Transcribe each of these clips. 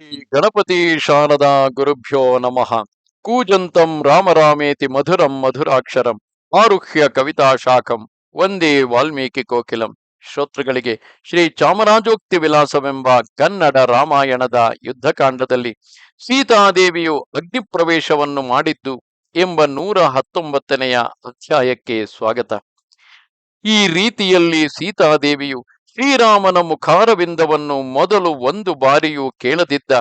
ಶ್ರೀ ಗಣಪತಿ ಶಾರದಾ ಗುರುಭ್ಯೋ ನಮಃ. ಕೂಜಂತಂ ರಾಮರಾಮೇತಿ ಮಧುರಂ ಮಧುರಾಕ್ಷರಂ ಆರುಹ್ಯ ಕವಿತಾ ಶಾಖಂ ಒಂದೇ ವಾಲ್ಮೀಕಿ ಕೋಕಿಲಂ. ಶ್ರೋತೃಗಳಿಗೆ ಶ್ರೀ ಚಾಮರಾಜೋಕ್ತಿ ವಿಲಾಸವೆಂಬ ಕನ್ನಡ ರಾಮಾಯಣದ ಯುದ್ಧಕಾಂಡದಲ್ಲಿ ಸೀತಾದೇವಿಯು ಅಗ್ನಿ ಪ್ರವೇಶವನ್ನು ಮಾಡಿದ್ದು ಎಂಬ ನೂರ ಹತ್ತೊಂಬತ್ತನೆಯ ಅಧ್ಯಾಯಕ್ಕೆ ಸ್ವಾಗತ. ಈ ರೀತಿಯಲ್ಲಿ ಸೀತಾದೇವಿಯು ಶ್ರೀರಾಮನ ಮುಖಾರವಿಂದವನ್ನು ಮೊದಲು ಒಂದು ಬಾರಿಯೂ ಕೇಳದಿದ್ದ,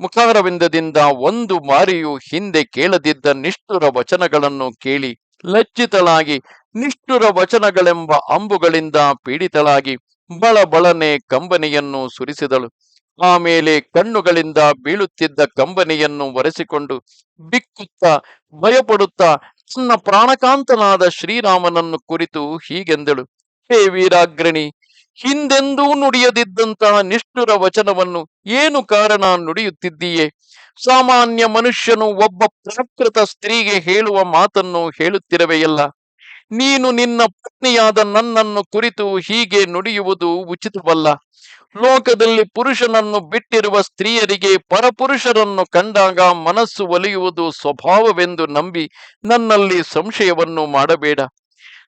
ಮುಖಾರವಿಂದದಿಂದ ಒಂದು ಬಾರಿಯೂ ಹಿಂದೆ ಕೇಳದಿದ್ದ ನಿಷ್ಠುರ ವಚನಗಳನ್ನು ಕೇಳಿ ಲಜ್ಜಿತಳಾಗಿ, ನಿಷ್ಠುರ ವಚನಗಳೆಂಬ ಅಂಬುಗಳಿಂದ ಪೀಡಿತಳಾಗಿ ಬಳ ಬಳನೆ ಕಂಬನಿಯನ್ನು ಸುರಿಸಿದಳು. ಆಮೇಲೆ ಕಣ್ಣುಗಳಿಂದ ಬೀಳುತ್ತಿದ್ದ ಕಂಬನಿಯನ್ನು ಒರೆಸಿಕೊಂಡು ಬಿಕ್ಕುತ್ತಾ, ಭಯಪಡುತ್ತಾ, ತನ್ನ ಪ್ರಾಣಕಾಂತನಾದ ಶ್ರೀರಾಮನನ್ನು ಕುರಿತು ಹೀಗೆಂದಳು. ಹೇ ವೀರಾಗ್ರಣಿ ಹಿಂದೆಂದೂ ನುಡಿಯದಿದ್ದಂತಹ ನಿಷ್ಠುರ ವಚನವನ್ನು ಏನು ಕಾರಣ ನುಡಿಯುತ್ತಿದ್ದೀಯೆ? ಸಾಮಾನ್ಯ ಮನುಷ್ಯನು ಒಬ್ಬ ಪ್ರಾಕೃತ ಸ್ತ್ರೀಗೆ ಹೇಳುವ ಮಾತನ್ನು ಹೇಳುತ್ತಿರವೆಯಲ್ಲ ನೀನು ನಿನ್ನ ಪತ್ನಿಯಾದ ನನ್ನನ್ನು ಕುರಿತು ಹೀಗೆ ನುಡಿಯುವುದು ಉಚಿತವಲ್ಲ. ಲೋಕದಲ್ಲಿ ಪುರುಷನನ್ನು ಬಿಟ್ಟಿರುವ ಸ್ತ್ರೀಯರಿಗೆ ಪರಪುರುಷರನ್ನು ಕಂಡಾಗ ಮನಸ್ಸು ಒಲಿಯುವುದು ಸ್ವಭಾವವೆಂದು ನಂಬಿ ನನ್ನಲ್ಲಿ ಸಂಶಯವನ್ನು ಮಾಡಬೇಡ.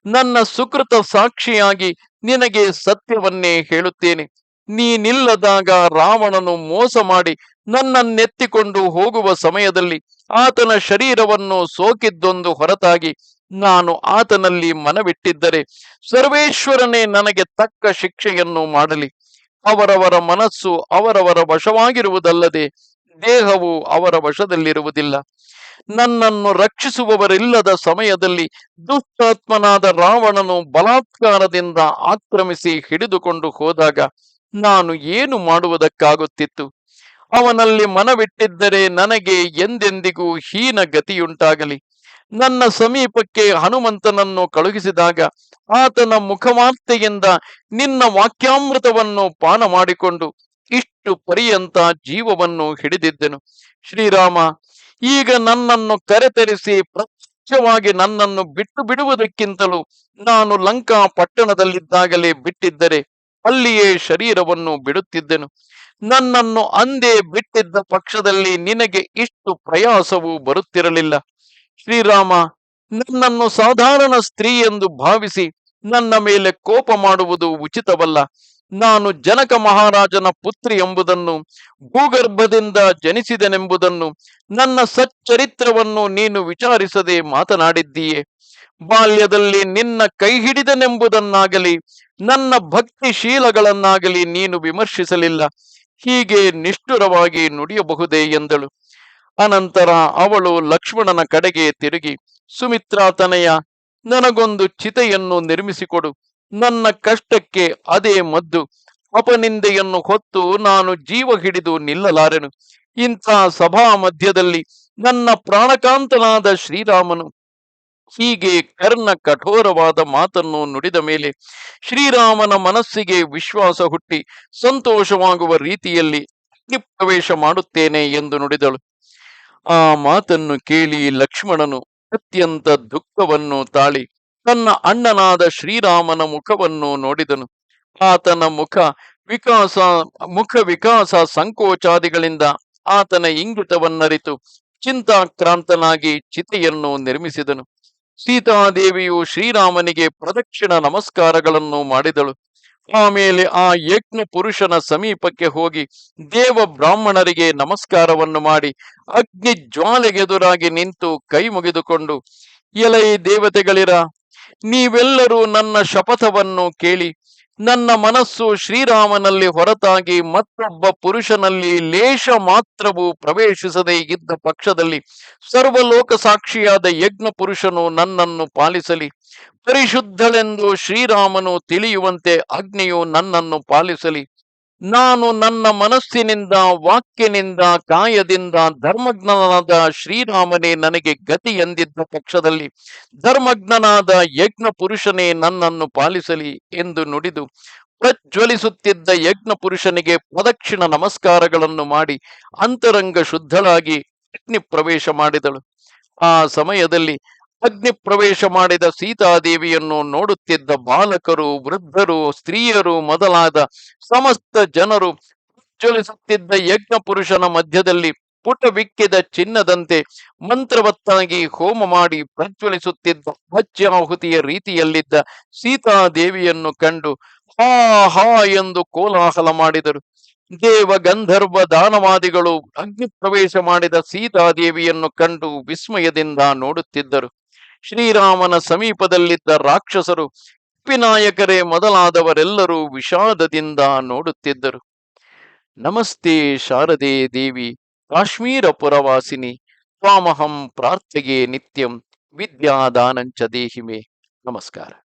ನನ್ನ ಸುಕೃತ ಸಾಕ್ಷಿಯಾಗಿ ನಿನಗೆ ಸತ್ಯವನ್ನೇ ಹೇಳುತ್ತೇನೆ. ನೀನಿಲ್ಲದಾಗ ರಾವಣನು ಮೋಸ ಮಾಡಿ ನನ್ನನ್ನೆತ್ತಿಕೊಂಡು ಹೋಗುವ ಸಮಯದಲ್ಲಿ ಆತನ ಶರೀರವನ್ನು ಸೋಕಿದ್ದೊಂದು ಹೊರತಾಗಿ ನಾನು ಆತನಲ್ಲಿ ಮನವಿಟ್ಟಿದ್ದರೆ ಸರ್ವೇಶ್ವರನೇ ನನಗೆ ತಕ್ಕ ಶಿಕ್ಷೆಯನ್ನು ಮಾಡಲಿ. ಅವರವರ ಮನಸ್ಸು ಅವರವರ ವಶವಾಗಿರುವುದಲ್ಲದೆ ದೇಹವು ಅವರ ವಶದಲ್ಲಿರುವುದಿಲ್ಲ. ನನ್ನನ್ನು ರಕ್ಷಿಸುವವರಿಲ್ಲದ ಸಮಯದಲ್ಲಿ ದುಷ್ಟಾತ್ಮನಾದ ರಾವಣನು ಬಲಾತ್ಕಾರದಿಂದ ಆಕ್ರಮಿಸಿ ಹಿಡಿದುಕೊಂಡು ಹೋದಾಗ ನಾನು ಏನು ಮಾಡುವುದಕ್ಕಾಗುತ್ತಿತ್ತು? ಅವನಲ್ಲಿ ಮನವಿಟ್ಟಿದ್ದರೆ ನನಗೆ ಎಂದೆಂದಿಗೂ ಹೀನ ಗತಿಯುಂಟಾಗಲಿ. ನನ್ನ ಸಮೀಪಕ್ಕೆ ಹನುಮಂತನನ್ನು ಕಳುಹಿಸಿದಾಗ ಆತನ ಮುಖವಾರ್ತೆಯಿಂದ ನಿನ್ನ ವಾಕ್ಯಾಮೃತವನ್ನು ಪಾನ ಮಾಡಿಕೊಂಡು ಇಷ್ಟು ಪರ್ಯಂತ ಜೀವವನ್ನು ಹಿಡಿದಿದ್ದೆನು. ಶ್ರೀರಾಮ ಈಗ ನನ್ನನ್ನು ಕರೆತರಿಸಿ ಪ್ರತ್ಯಕ್ಷವಾಗಿ ನನ್ನನ್ನು ಬಿಟ್ಟು ಬಿಡುವುದಕ್ಕಿಂತಲೂ ನಾನು ಲಂಕಾ ಪಟ್ಟಣದಲ್ಲಿದ್ದಾಗಲೇ ಬಿಟ್ಟಿದ್ದರೆ ಅಲ್ಲಿಯೇ ಶರೀರವನ್ನು ಬಿಡುತ್ತಿದ್ದೆನು. ನನ್ನನ್ನು ಅಂದೇ ಬಿಟ್ಟಿದ್ದ ಪಕ್ಷದಲ್ಲಿ ನಿನಗೆ ಇಷ್ಟು ಪ್ರಯಾಸವು ಬರುತ್ತಿರಲಿಲ್ಲ. ಶ್ರೀರಾಮ, ನನ್ನನ್ನು ಸಾಧಾರಣ ಸ್ತ್ರೀ ಎಂದು ಭಾವಿಸಿ ನನ್ನ ಮೇಲೆ ಕೋಪ ಮಾಡುವುದು ಉಚಿತವಲ್ಲ. ನಾನು ಜನಕ ಮಹಾರಾಜನ ಪುತ್ರಿ ಎಂಬುದನ್ನು, ಭೂಗರ್ಭದಿಂದ ಜನಿಸಿದನೆಂಬುದನ್ನು, ನನ್ನ ಸಚ್ಚರಿತ್ರವನ್ನು ನೀನು ವಿಚಾರಿಸದೆ ಮಾತನಾಡಿದ್ದೀಯೆ. ಬಾಲ್ಯದಲ್ಲಿ ನಿನ್ನ ಕೈ ಹಿಡಿದನೆಂಬುದನ್ನಾಗಲಿ, ನನ್ನ ಭಕ್ತಿಶೀಲಗಳನ್ನಾಗಲಿ ನೀನು ವಿಮರ್ಶಿಸಲಿಲ್ಲ. ಹೀಗೆ ನಿಷ್ಠುರವಾಗಿ ನುಡಿಯಬಹುದೇ ಎಂದಳು. ಅನಂತರ ಅವಳು ಲಕ್ಷ್ಮಣನ ಕಡೆಗೆ ತಿರುಗಿ ಸುಮಿತ್ರಾತನೆಯ ನನಗೊಂದು ಚಿತೆಯನ್ನು ನಿರ್ಮಿಸಿಕೊಡು. ನನ್ನ ಕಷ್ಟಕ್ಕೆ ಅದೇ ಮದ್ದು. ಅಪನಿಂದೆಯನ್ನು ಹೊತ್ತು ನಾನು ಜೀವ ಹಿಡಿದು ನಿಲ್ಲಲಾರೆನು. ಇಂಥ ಸಭಾ ಮಧ್ಯದಲ್ಲಿ ನನ್ನ ಪ್ರಾಣಕಾಂತನಾದ ಶ್ರೀರಾಮನು ಹೀಗೆ ಕರ್ಣ ಕಠೋರವಾದ ಮಾತನ್ನು ನುಡಿದ ಮೇಲೆ ಶ್ರೀರಾಮನ ಮನಸ್ಸಿಗೆ ವಿಶ್ವಾಸ ಹುಟ್ಟಿ ಸಂತೋಷವಾಗುವ ರೀತಿಯಲ್ಲಿ ಪ್ರವೇಶ ಮಾಡುತ್ತೇನೆ ಎಂದು ನುಡಿದಳು. ಆ ಮಾತನ್ನು ಕೇಳಿ ಲಕ್ಷ್ಮಣನು ಅತ್ಯಂತ ದುಃಖವನ್ನು ತಾಳಿ ತನ್ನ ಅಣ್ಣನಾದ ಶ್ರೀರಾಮನ ಮುಖವನ್ನು ನೋಡಿದನು. ಆತನ ಮುಖ ವಿಕಾಸ ಮುಖ ವಿಕಾಸ ಸಂಕೋಚಾದಿಗಳಿಂದ ಆತನ ಇಂಗಿತವನ್ನರಿತು. ಚಿಂತಾಕ್ರಾಂತನಾಗಿ ಚಿತೆಯನ್ನು ನಿರ್ಮಿಸಿದನು. ಸೀತಾದೇವಿಯು ಶ್ರೀರಾಮನಿಗೆ ಪ್ರದಕ್ಷಿಣ ನಮಸ್ಕಾರಗಳನ್ನು ಮಾಡಿದಳು. ಆಮೇಲೆ ಆ ಯಜ್ಞ ಪುರುಷನ ಸಮೀಪಕ್ಕೆ ಹೋಗಿ ದೇವ ಬ್ರಾಹ್ಮಣರಿಗೆ ನಮಸ್ಕಾರವನ್ನು ಮಾಡಿ ಅಗ್ನಿ ಜ್ವಾಲೆಗೆದುರಾಗಿ ನಿಂತು ಕೈ ಮುಗಿದುಕೊಂಡು, ಎಲೈ ದೇವತೆಗಳಿರ ನೀವೆಲ್ಲರೂ ನನ್ನ ಶಪಥವನ್ನು ಕೇಳಿ, ನನ್ನ ಮನಸ್ಸು ಶ್ರೀರಾಮನಲ್ಲಿ ಹೊರತಾಗಿ ಮತ್ತೊಬ್ಬ ಪುರುಷನಲ್ಲಿ ಲೇಷ ಮಾತ್ರವು ಪ್ರವೇಶಿಸದೇ ಇದ್ದ ಪಕ್ಷದಲ್ಲಿ ಸರ್ವಲೋಕ ಸಾಕ್ಷಿಯಾದ ಯಜ್ಞ ಪುರುಷನು ನನ್ನನ್ನು ಪಾಲಿಸಲಿ. ಪರಿಶುದ್ಧಳೆಂದು ಶ್ರೀರಾಮನು ತಿಳಿಯುವಂತೆ ಅಗ್ನಿಯು ನನ್ನನ್ನು ಪಾಲಿಸಲಿ. ನಾನು ನನ್ನ ಮನಸ್ಸಿನಿಂದ, ವಾಕ್ಯನಿಂದ, ಕಾಯದಿಂದ, ಧರ್ಮಜ್ಞನಾದ ಶ್ರೀರಾಮನೇ ನನಗೆ ಗತಿ ಎಂದಿದ್ದ ಪಕ್ಷದಲ್ಲಿ, ಧರ್ಮಜ್ಞನಾದ ಯಜ್ಞ ಪುರುಷನೇ ನನ್ನನ್ನು ಪಾಲಿಸಲಿ ಎಂದು ನುಡಿದು, ಪ್ರಜ್ವಲಿಸುತ್ತಿದ್ದ ಯಜ್ಞ ಪುರುಷನಿಗೆ ಪ್ರದಕ್ಷಿಣ ನಮಸ್ಕಾರಗಳನ್ನು ಮಾಡಿ, ಅಂತರಂಗ ಶುದ್ಧಳಾಗಿ ಅಗ್ನಿ ಪ್ರವೇಶ ಮಾಡಿದಳು. ಆ ಸಮಯದಲ್ಲಿ ಅಗ್ನಿ ಪ್ರವೇಶ ಮಾಡಿದ ಸೀತಾದೇವಿಯನ್ನು ನೋಡುತ್ತಿದ್ದ ಬಾಲಕರು, ವೃದ್ಧರು, ಸ್ತ್ರೀಯರು ಮೊದಲಾದ ಸಮಸ್ತ ಜನರು ಪ್ರಜ್ವಲಿಸುತ್ತಿದ್ದ ಯಜ್ಞ ಪುರುಷನ ಮಧ್ಯದಲ್ಲಿ ಪುಟ ಬಿಕ್ಕಿದ ಚಿನ್ನದಂತೆ ಮಂತ್ರವತ್ತಾಗಿ ಹೋಮ ಮಾಡಿ ಪ್ರಜ್ವಲಿಸುತ್ತಿದ್ದ ಭಜ್ಯಾಹುತಿಯ ರೀತಿಯಲ್ಲಿದ್ದ ಸೀತಾದೇವಿಯನ್ನು ಕಂಡು ಹಾ ಹಾ ಎಂದು ಕೋಲಾಹಲ ಮಾಡಿದರು. ದೇವ ಗಂಧರ್ವ ದಾನವಾದಿಗಳು ಅಗ್ನಿ ಪ್ರವೇಶ ಮಾಡಿದ ಸೀತಾದೇವಿಯನ್ನು ಕಂಡು ವಿಸ್ಮಯದಿಂದ ನೋಡುತ್ತಿದ್ದರು. ಶ್ರೀರಾಮನ ಸಮೀಪದಲ್ಲಿದ್ದ ರಾಕ್ಷಸರು ವಿನಾಯಕರೇ ಮೊದಲಾದವರೆಲ್ಲರೂ ವಿಷಾದದಿಂದ ನೋಡುತ್ತಿದ್ದರು. ನಮಸ್ತೆ ಶಾರದೆ ದೇವಿ ಕಾಶ್ಮೀರ ಪುರವಾಸಿನಿ ತ್ವಾಮಹಂ ಪ್ರಾರ್ಥೆಗೆ ನಿತ್ಯಂ ವಿದ್ಯಾದಾನಂಚ ದೇಹಿಮೆ. ನಮಸ್ಕಾರ.